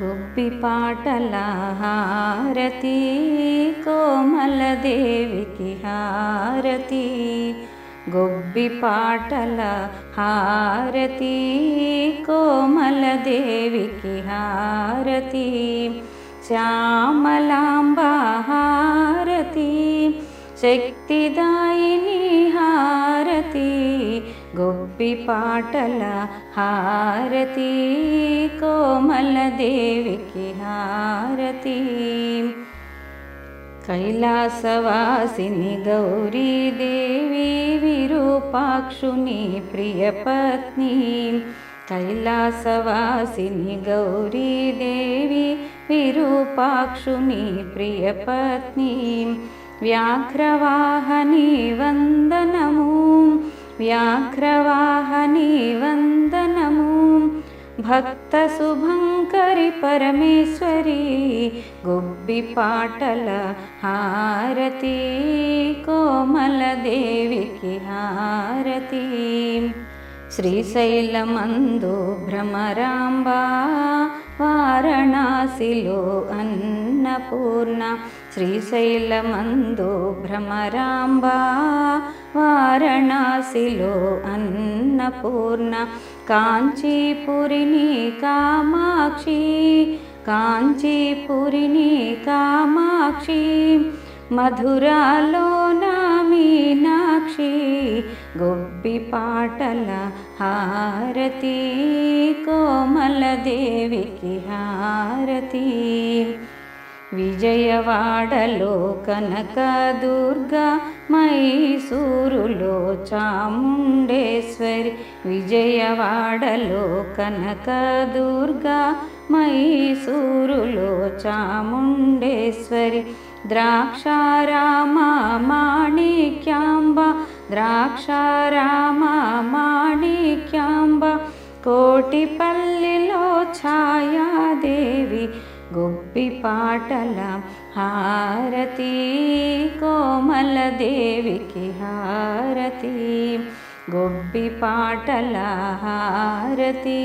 गुब्बिपाटलाहारती हारती हारती गुब्बिपाटलहारती कोमलदेविकी हारती श्यामलाम्बाहारती शक्तिदायिनी हारती गोपीपाटलहारती कोमलदेवीकी हारती कैलासवासिनी गौरीदेवी विरूपाक्षुनी प्रियपत्नी। कैलासवासिनी गौरीदेवी विरूपाक्षुनि प्रियपत्नीं। व्याघ्रवाहनी वन्दनमु। व्याघ्रवाहनी वन्दनमु भक्तशुभङ्करी परमेश्वरी गुब्बिपाटलहारती कोमलदेविकी हारती श्रीशैलमन्दो भ्रमराम्बा वारणाशिलो अन्नपूर्णा। श्रीशैलमन्दो भ्रमराम्बा వారణాసిలో అన్నపూర్ణ కాంచీపురిని కామాక్షి కాంచీపురిని కామాక్షి మధురాలో మీనాక్షి గొబ్బి పాటల హారతి కోమలదేవికి హారతి. విజయవాడలో కనకదుర్గ మైసూరులో చాముండేశ్వరి. విజయవాడలో కనకదుర్గ మైసూరులో చాముండేశ్వరి. ద్రాక్షారామ మాణిక్యాంబ ద్రాక్షారామ మాణిక్యాంబ. కోటిపల్లిలో గొప్పి పాటల హారతి కోమల దేవికి హారతి. గొప్పి పాటల హారతి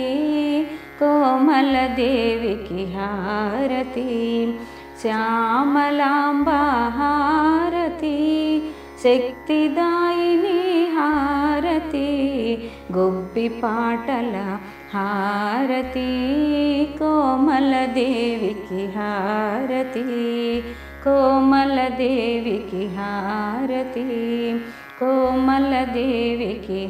కోమల దేవికి హారతి. శ్యామలాంబ హారతి శక్తిదాయిని హారతి. गुब्बिपाटल हारती कोमलदेवकी हारती कोमलदेवकी हारती कोमल देवकी